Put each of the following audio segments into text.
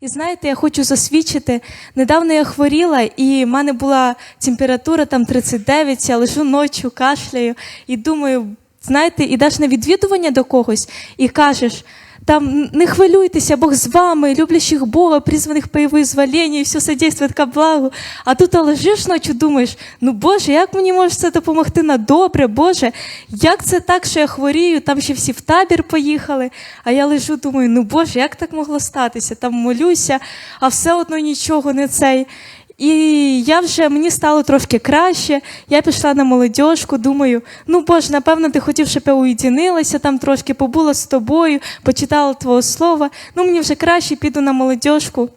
І знаєте, я хочу засвідчити. Недавно я хворіла, і в мене була температура там 39, я лежу ночі, кашляю, і думаю, знаєте, ідеш на відвідування до когось і кажеш. Там не хвилюйтеся, Бог з вами, люблящих Бога, призваних по Его изволению, і все содействует ко благу. А тут лежиш ночі, думаєш, ну Боже, як мені може це допомогти на добре, Боже, як це так, що я хворію, там ще всі в табір поїхали, а я лежу, думаю, ну Боже, як так могло статися? Там молюся, а все одно нічого не цей. І я вже мені стало трошки краще. Я пішла на молодіжку, думаю, ну Боже, напевно, ти хотів, щоб я уєдинилася там трошки, побула з тобою, почитала твого слова. Ну, мені вже краще, піду на молодіжку.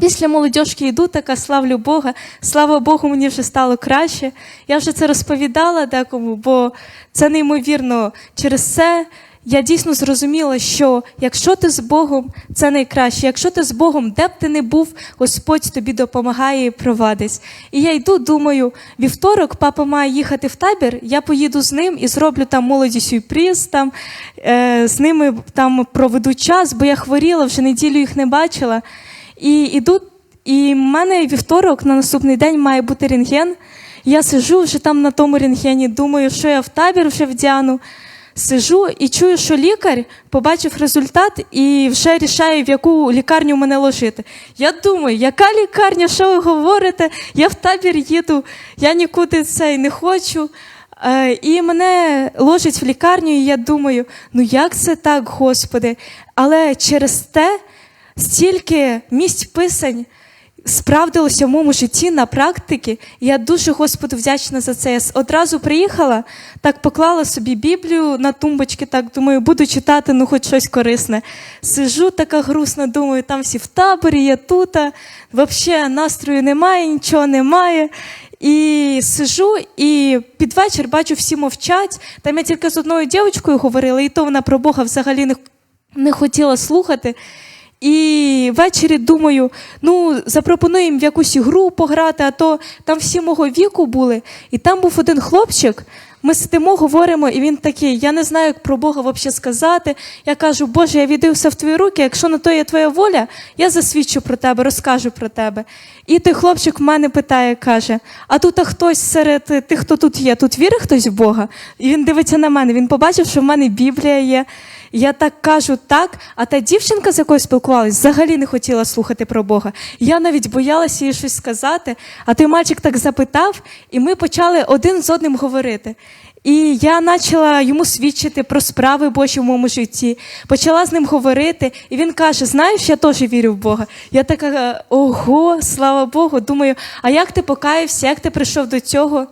Після молодіжки йду, така славлю Бога. Слава Богу, мені вже стало краще. Я вже це розповідала декому, бо це неймовірно. Через це я дійсно зрозуміла, що якщо ти з Богом, це найкраще. Якщо ти з Богом, де б ти не був, Господь тобі допомагає і провадить. І я йду, думаю, вівторок папа має їхати в табір, я поїду з ним і зроблю там молоді сюрприз, там, е, з ними там проведу час, бо я хворіла, вже неділю їх не бачила. І іду, і в мене вівторок на наступний день має бути рентген. Я сижу вже там на тому рентгені, думаю, що я в табір вже вдяну. Сижу і чую, що лікар побачив результат і вже рішає, в яку лікарню мене ложити. Я думаю, яка лікарня, що ви говорите? Я в табір їду, я нікуди цей не хочу. Е, І мене ложать в лікарню, і я думаю, ну як це так, Господи? Але через те стільки місць писань справдилося в моєму житті на практиці. Я дуже Господу вдячна за це. Я одразу приїхала, так поклала собі Біблію на тумбочки, так думаю, буду читати, ну хоч щось корисне. Сижу така грустна, думаю, там всі в таборі, я тут. Взагалі настрою немає, нічого немає. І сижу, і під вечір бачу, всі мовчать. Там я тільки з одною дівчинкою говорила, і то вона про Бога взагалі не, не хотіла слухати. І ввечері думаю, ну запропонуємо в якусь ігру пограти, а то там всі мого віку були. І там був один хлопчик. Ми сидимо, говоримо, і він такий: я не знаю, як про Бога взагалі сказати. Я кажу, Боже, я віддаю все в твої руки. Якщо на то є твоя воля, я засвідчу про тебе, розкажу про тебе. І той хлопчик в мене питає, каже: А тут а хтось серед тих, хто тут є, тут вірить хтось в Бога? І він дивиться на мене. Він побачив, що в мене Біблія є. Я так кажу так, а та дівчинка, з якою спілкувалась, взагалі не хотіла слухати про Бога. Я навіть боялася їй щось сказати, а той мальчик так запитав, і ми почали один з одним говорити. І я почала йому свідчити про справи Божі в моєму житті, почала з ним говорити, і він каже: Знаєш, я теж вірю в Бога. Я така, ого, слава Богу, думаю, а як ти покаявся, як ти прийшов до цього?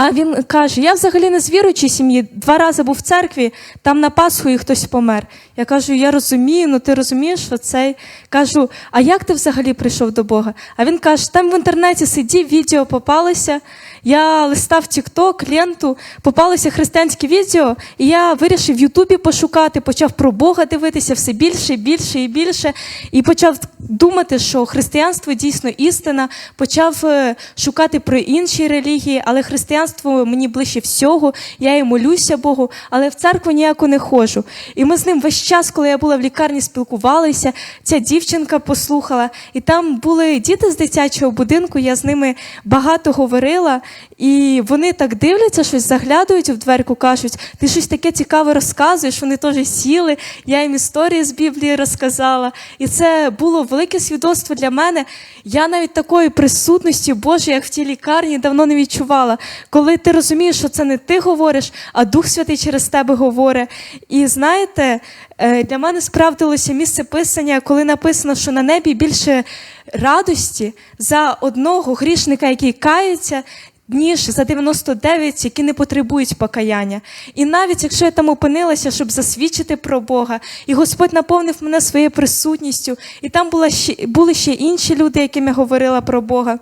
А він каже: я взагалі не з віруючої сім'ї, два рази був в церкві, там на Пасху і хтось помер. Я кажу, я розумію, ну ти розумієш, що цей. Кажу, а як ти взагалі прийшов до Бога? А він каже, там в інтернеті сидів, відео попалося. Я листав TikTok, ленту, попалося християнське відео, і я вирішив в Ютубі пошукати, почав про Бога дивитися все більше, більше і більше. І почав думати, що християнство дійсно істина, почав е, шукати про інші релігії, але християнство мені ближче всього. Я і молюся Богу, але в церкву ніяко не ходжу. І ми з ним весь час, коли я була в лікарні, спілкувалися. Ця дівчинка послухала, і там були діти з дитячого будинку. Я з ними багато говорила, і вони так дивляться, щось заглядають в дверку, кажуть, ти щось таке цікаве розказуєш. Вони теж сіли. Я їм історії з Біблії розказала. І це було велике свідоцтво для мене. Я навіть такої присутності Божої, як в тій лікарні, давно не відчувала. Коли ти розумієш, що це не ти говориш, а Дух Святий через тебе говорить. І знаєте, е, для мене справдилося місце писання, коли написано, що на небі більше радості за одного грішника, який кається. Ніж за 99, які не потребують покаяння. І навіть якщо я там опинилася, щоб засвідчити про Бога, і Господь наповнив мене своєю присутністю, і там була ще, були ще інші люди, яким я говорила про Бога.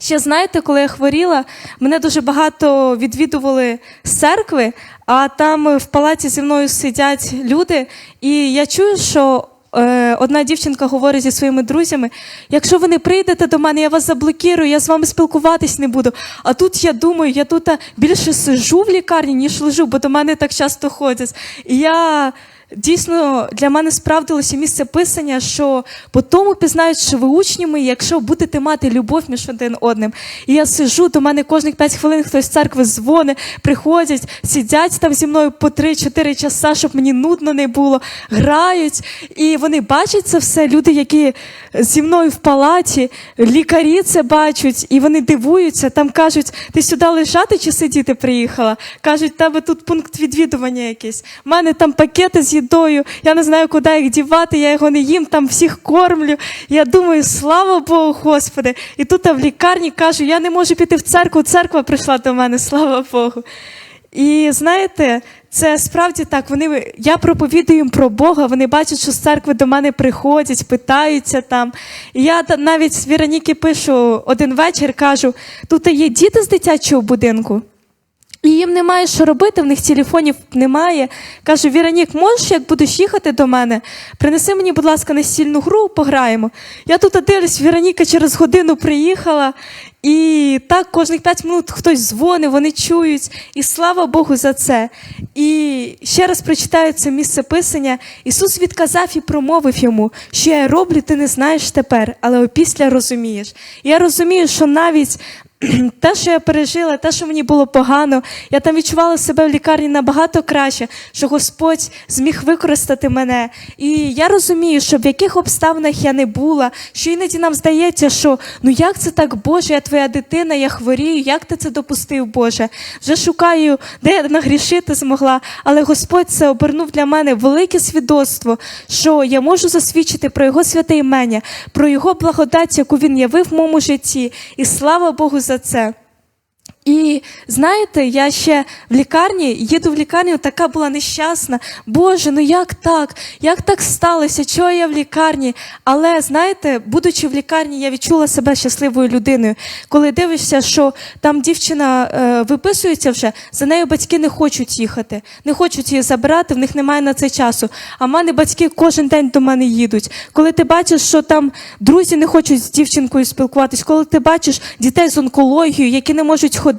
Ще знаєте, коли я хворіла, мене дуже багато відвідували з церкви, а там в палаці зі мною сидять люди, і я чую, що е, одна дівчинка говорить зі своїми друзями: якщо ви не прийдете до мене, я вас заблокірую, я з вами спілкуватись не буду. А тут я думаю, я тут більше сижу в лікарні, ніж лежу, бо до мене так часто ходять. І я дійсно для мене справдилося місце писання, що по тому пізнають, що ви учні мої, якщо будете мати любов між один одним. І я сижу, до мене кожних 5 хвилин хтось з церкви дзвонить, приходять, сидять там зі мною по 3-4 часа, щоб мені нудно не було, грають. І вони бачать це все, люди, які зі мною в палаті, лікарі це бачать, і вони дивуються, там кажуть, ти сюди лежати чи сидіти приїхала? Кажуть, тебе тут пункт відвідування якийсь. У мене там пакети з їдою, я не знаю, куди їх дівати, я його не їм, там всіх кормлю. Я думаю, слава Богу, Господи. І тут в лікарні кажу, я не можу піти в церкву, церква прийшла до мене, слава Богу. І знаєте, це справді так. Вони я проповідую їм про Бога. Вони бачать, що з церкви до мене приходять, питаються там. І я навіть з Віроніки пишу один вечір, кажу: тут є діти з дитячого будинку. І їм немає що робити, в них телефонів немає. Кажу, Віронік, можеш, як будеш їхати до мене, принеси мені, будь ласка, настільну гру, пограємо. Я тут дивлюсь, Віроніка через годину приїхала, і так кожних 5 минут хтось дзвонить, вони чують. І слава Богу за це. І ще раз прочитаю це місце писання. Ісус відказав і промовив йому, що я роблю, ти не знаєш тепер, але опісля розумієш. І я розумію, що навіть те, що я пережила, те, що мені було погано, я там відчувала себе в лікарні набагато краще, що Господь зміг використати мене. І я розумію, що в яких обставинах я не була, що іноді нам здається, що ну як це так, Боже, я твоя дитина, я хворію, як ти це допустив, Боже? Вже шукаю, де я нагрішити змогла. Але Господь це обернув для мене велике свідоцтво, що я можу засвідчити про Його святе імення, про Його благодать, яку він явив в моєму житті. І слава Богу за це. І знаєте, я ще в лікарні, їду в лікарню, така була нещасна. Боже, ну як так? Як так сталося? Чого я в лікарні? Але знаєте, будучи в лікарні, я відчула себе щасливою людиною. Коли дивишся, що там дівчина е, виписується вже, за нею батьки не хочуть їхати, не хочуть її забирати, в них немає на це часу. А в мене батьки кожен день до мене їдуть. Коли ти бачиш, що там друзі не хочуть з дівчинкою спілкуватись, коли ти бачиш дітей з онкологією, які не можуть ходити,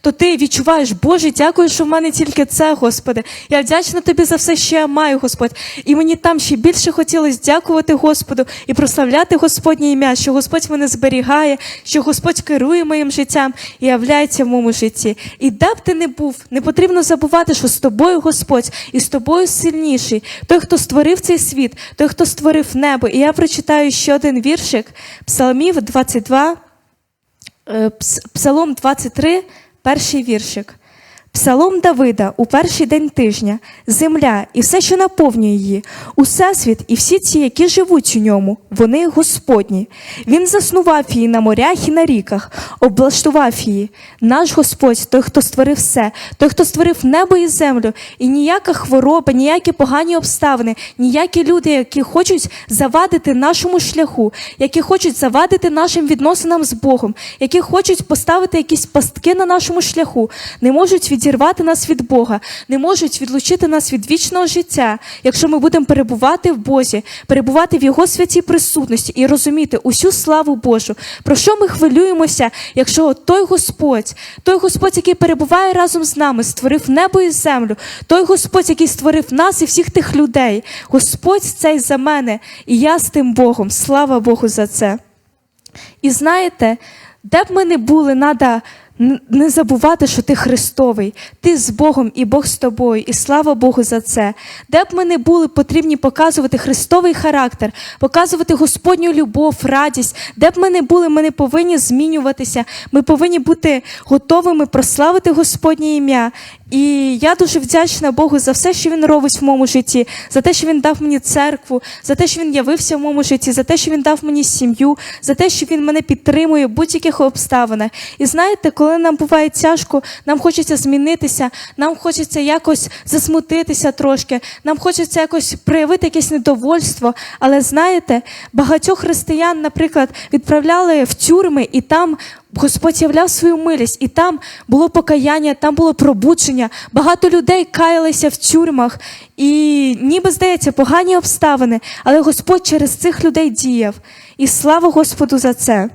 то ти відчуваєш, Боже, дякую, що в мене тільки це, Господи. Я вдячна тобі за все, що я маю, Господь. І мені там ще більше хотілося дякувати Господу і прославляти Господнє ім'я, що Господь мене зберігає, що Господь керує моїм життям і являється в моєму житті. І де б ти не був, не потрібно забувати, що з тобою Господь і з тобою сильніший. Той, хто створив цей світ, той, хто створив небо. І я прочитаю ще один віршик Псалмів 22. Е, Пс- Псалом 23, перший віршик. Псалом Давида у перший день тижня, земля і все, що наповнює її, усесвіт і всі ці, які живуть у ньому, вони Господні. Він заснував її на морях і на ріках, облаштував її. Наш Господь, той, хто створив все, той, хто створив небо і землю, і ніяка хвороба, ніякі погані обставини, ніякі люди, які хочуть завадити нашому шляху, які хочуть завадити нашим відносинам з Богом, які хочуть поставити якісь пастки на нашому шляху, не можуть відірвати нас від Бога, не можуть відлучити нас від вічного життя, якщо ми будемо перебувати в Бозі, перебувати в Його святій присутності і розуміти усю славу Божу. Про що ми хвилюємося, якщо той Господь, той Господь, який перебуває разом з нами, створив небо і землю, той Господь, який створив нас і всіх тих людей, Господь цей за мене, і я з тим Богом. Слава Богу за це. І знаєте, де б ми не були, треба не забувати, що ти Христовий, ти з Богом і Бог з тобою, і слава Богу за це. Де б ми не були, потрібні показувати Христовий характер, показувати Господню любов, радість. Де б ми не були, ми не повинні змінюватися. Ми повинні бути готовими прославити Господнє ім'я. І я дуже вдячна Богу за все, що він робить в моєму житті, за те, що він дав мені церкву, за те, що він явився в моєму житті, за те, що він дав мені сім'ю, за те, що він мене підтримує в будь-яких обставинах. І знаєте, коли нам буває тяжко, нам хочеться змінитися, нам хочеться якось засмутитися трошки, нам хочеться якось проявити якесь недовольство. Але знаєте, багатьох християн, наприклад, відправляли в тюрми, і там Господь являв свою милість, і там було покаяння, там було пробудження. Багато людей каялися в тюрмах, і ніби здається, погані обставини, але Господь через цих людей діяв. І слава Господу за це.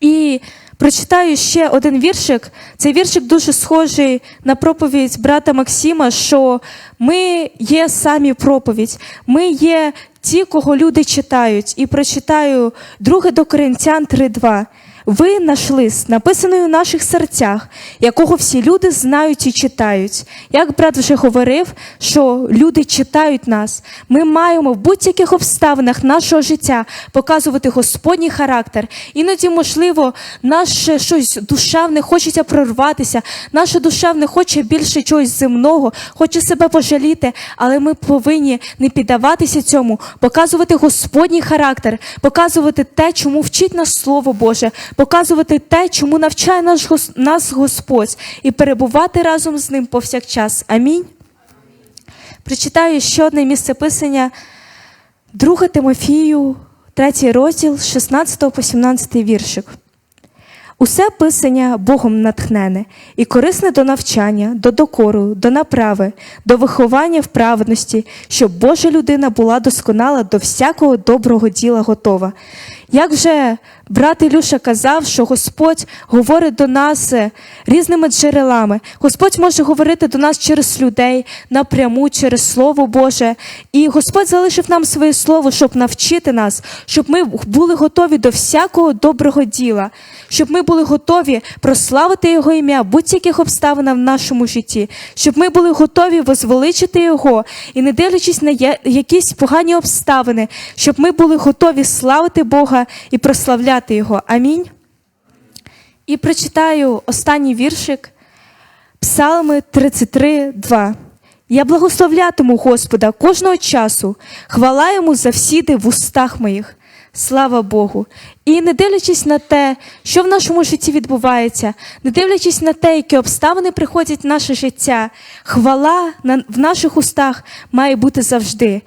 І Прочитаю ще один віршик. Цей віршик дуже схожий на проповідь брата Максима, що ми є самі проповідь, ми є ті, кого люди читають. І прочитаю 2 до Коринтян 3.2. Ви наш лист, написаний у наших серцях, якого всі люди знають і читають. Як брат вже говорив, що люди читають нас, ми маємо в будь-яких обставинах нашого життя показувати Господній характер. Іноді, можливо, наше щось душевне хочеться прорватися, наша душа не хоче більше чогось земного, хоче себе пожаліти, але ми повинні не піддаватися цьому, показувати Господній характер, показувати те, чому вчить нас Слово Боже, показувати те, чому навчає наш, нас Господь, і перебувати разом з ним повсякчас. Амінь. Прочитаю ще одне місце писання 2 Тимофію, 3 розділ, 16 по 17 віршик. Усе писання Богом натхнене і корисне до навчання, до докору, до направи, до виховання в праведності, щоб Божа людина була досконала до всякого доброго діла готова. Як вже брат Ілюша казав, що Господь говорить до нас е, різними джерелами. Господь може говорити до нас через людей, напряму, через Слово Боже. І Господь залишив нам своє слово, щоб навчити нас, щоб ми були готові до всякого доброго діла, щоб ми були готові прославити Його ім'я будь-яких обставинах в нашому житті, щоб ми були готові возвеличити Його і не дивлячись на якісь погані обставини, щоб ми були готові славити Бога і прославляти Його. Амінь. І прочитаю останній віршик Псалми 33, 2. Я благословлятиму Господа кожного часу, хвала йому завсіди в устах моїх. Слава Богу. І не дивлячись на те, що в нашому житті відбувається, не дивлячись на те, які обставини приходять в наше життя, хвала в наших устах має бути завжди.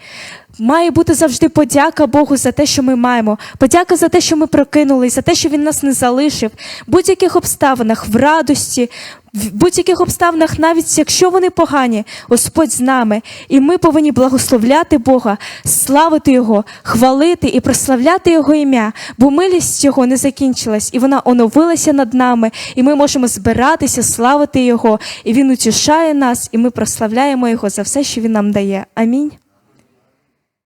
Має бути завжди подяка Богу за те, що ми маємо. Подяка за те, що ми прокинулись, за те, що Він нас не залишив. В будь-яких обставинах, в радості, в будь-яких обставинах, навіть якщо вони погані, Господь з нами. І ми повинні благословляти Бога, славити Його, хвалити і прославляти Його ім'я, бо милість Його не закінчилась, і вона оновилася над нами, і ми можемо збиратися, славити Його, і Він утішає нас, і ми прославляємо Його за все, що Він нам дає. Амінь.